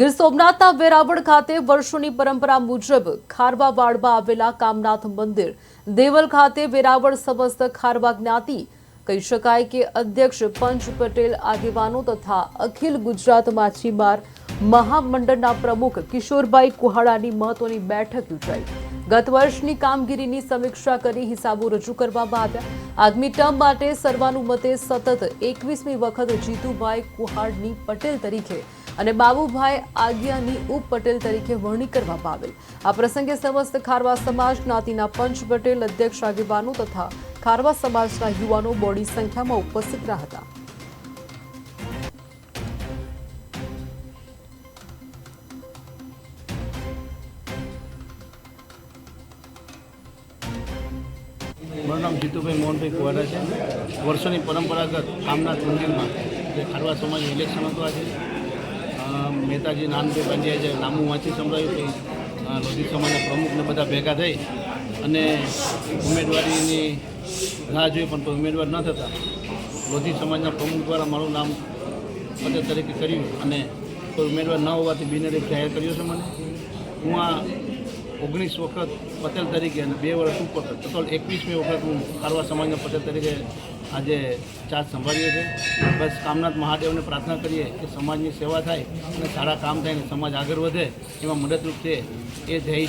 ગીર સોમનાથના વેરાવળ ખાતે વર્ષોની પરંપરા મુજબ ખારવા વાડમાં આવેલા કામનાથ મંદિર, દેવલ ખાતે વેરાવળ સમસ્ત ખારવા જ્ઞાતિ, કહી શકાય કે અધ્યક્ષ પંચ પટેલ આગેવાનો તથા અખિલ ગુજરાત માછીમાર મહામંડળના પ્રમુખ કિશોરભાઈ કુહાડાની મહત્વની બેઠક યોજાઈ. ગત વર્ષની કામગીરીની સમીક્ષા કરી હિસાબો રજૂ કરવામાં આવ્યા. આગામી ટર્મ માટે સર્વાનુમતે સતત એકવીસમી વખત જીતુભાઈ કુહાડની પટેલ તરીકે અને બાબુભાઈ આગિયાની ઉપ પટેલ તરીકે વરણી કરવામાં આવેલ. આ પ્રસંગે સમસ્ત ખારવા સમાજ જ્ઞાતિના પંચ પટેલ, અધ્યક્ષ આગેવાનો તથા ખારવા સમાજના યુવાનો બોડી સંખ્યામાં ઉપસ્થિત રહ્યા હતા. મારું નામ જીતુભાઈ મોહનભાઈ કુવાડા છે. વર્ષોની પરંપરાગત કામનાથ મંદિરમાં જે ખારવા સમાજ ઇલેક્શન હતું આજે મહેતાજી નાનભાઈ પાંડ્યા જે નામું વાંચી સંભળાયું હતું લોધી સમાજના પ્રમુખને બધા ભેગા થઈ અને ઉમેદવારીની રાહ જોઈ પણ ઉમેદવાર ન થતા. લોધી સમાજના પ્રમુખ દ્વારા મારું નામ પટેલ તરીકે કર્યું અને કોઈ ઉમેદવાર ન હોવાથી બિનહરીફ જાહેર કર્યો છે મને. હું આ ઓગણીસ વખત પટેલ તરીકે અને બે વર્ષ ઉપર, ટોટલ એકવીસમી વખત હું ખારવા સમાજના પટેલ તરીકે આજે ચાર્જ સંભાળીએ છીએ. બસ કામનાથ મહાદેવને પ્રાર્થના કરીએ કે સમાજની સેવા થાય અને સારા કામ થાય અને સમાજ આગળ વધે એમાં મદદરૂપ છે એ ધ્યેય